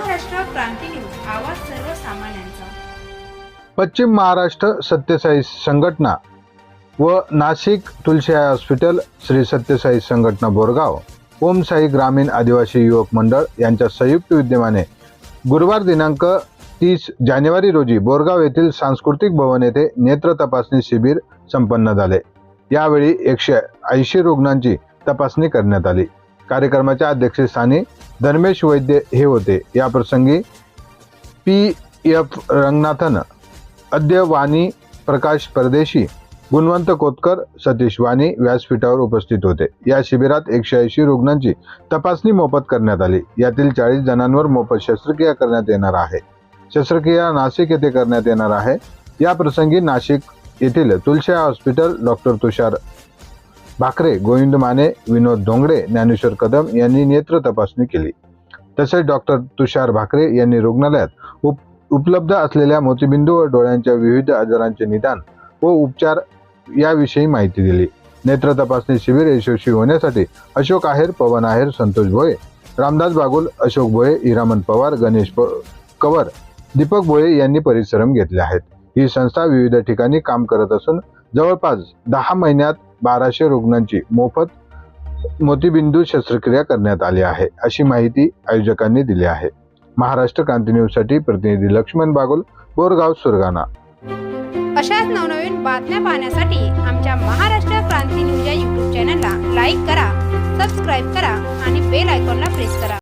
आवाज सर्वसामान्यांचा. पश्चिम महाराष्ट्र सत्यसाई संघटना व नाशिक तुलसीआय हॉस्पिटल श्री सत्यसाई संघटना बोरगाव ओमसाई ग्रामीण आदिवासी युवक मंडळ यांच्या संयुक्त विद्यमाने गुरुवार दिनांक तीस जानेवारी रोजी बोरगाव येथील सांस्कृतिक भवन येथे नेत्र तपासणी शिबिर संपन्न झाले. यावेळी एकशे ऐंशी रुग्णांची तपासणी करण्यात आली. कार्यक्रमाच्या अध्यक्षस्थानी धर्मेश वैद्य हे होते. या प्रसंगी पी. एफ. रंगनाथन अद्य वाणी प्रकाश परदेशी गुणवंत कोतकर सतीश वाणी व्यासपीठावर उपस्थित होते. या शिबिरात एकशे ऐंशी रुग्णांची तपासणी मोफत करण्यात आली. यातील चाळीस जणांवर मोफत शस्त्रक्रिया करण्यात येणार आहे. शस्त्रक्रिया नाशिक येथे करण्यात येणार आहे. या प्रसंगी नाशिक येथील तुलशा हॉस्पिटल डॉक्टर तुषार भाकरे गोविंद माने विनोद धोंगडे ज्ञानेश्वर कदम यांनी नेत्र तपासणी केली. तसेच डॉक्टर तुषार भाकरे यांनी रुग्णालयात उप उपलब्ध असलेल्या मोतीबिंदू व डोळ्यांच्या विविध आजारांचे निदान व उपचार याविषयी माहिती दिली. नेत्र तपासणी शिबिर यशस्वी होण्यासाठी अशोक आहेर पवन आहेर संतोष भोये रामदास बागुल अशोक भोये हिरामन पवार गणेश कवर दीपक भोये यांनी परिश्रम घेतले आहेत. ही संस्था विविध ठिकाणी काम करत असून जवळपास दहा महिन्यात बाराशे रुग्णांची मोफत मोतीबिंदू शस्त्रक्रिया करण्यात आली आहे अशी माहिती आयोजकांनी दिली आहे. महाराष्ट्र क्रांती न्यूजसाठी प्रतिनिधी लक्ष्मण बागुल बोरगाव सुरगाणा. अशाच नवनवीन बातम्या पाहण्यासाठी आमच्या महाराष्ट्र क्रांती न्यूज या यूट्यूब चॅनलला लाईक करा सबस्क्राईब करा आणि बेल आयकॉनला प्रेस करा.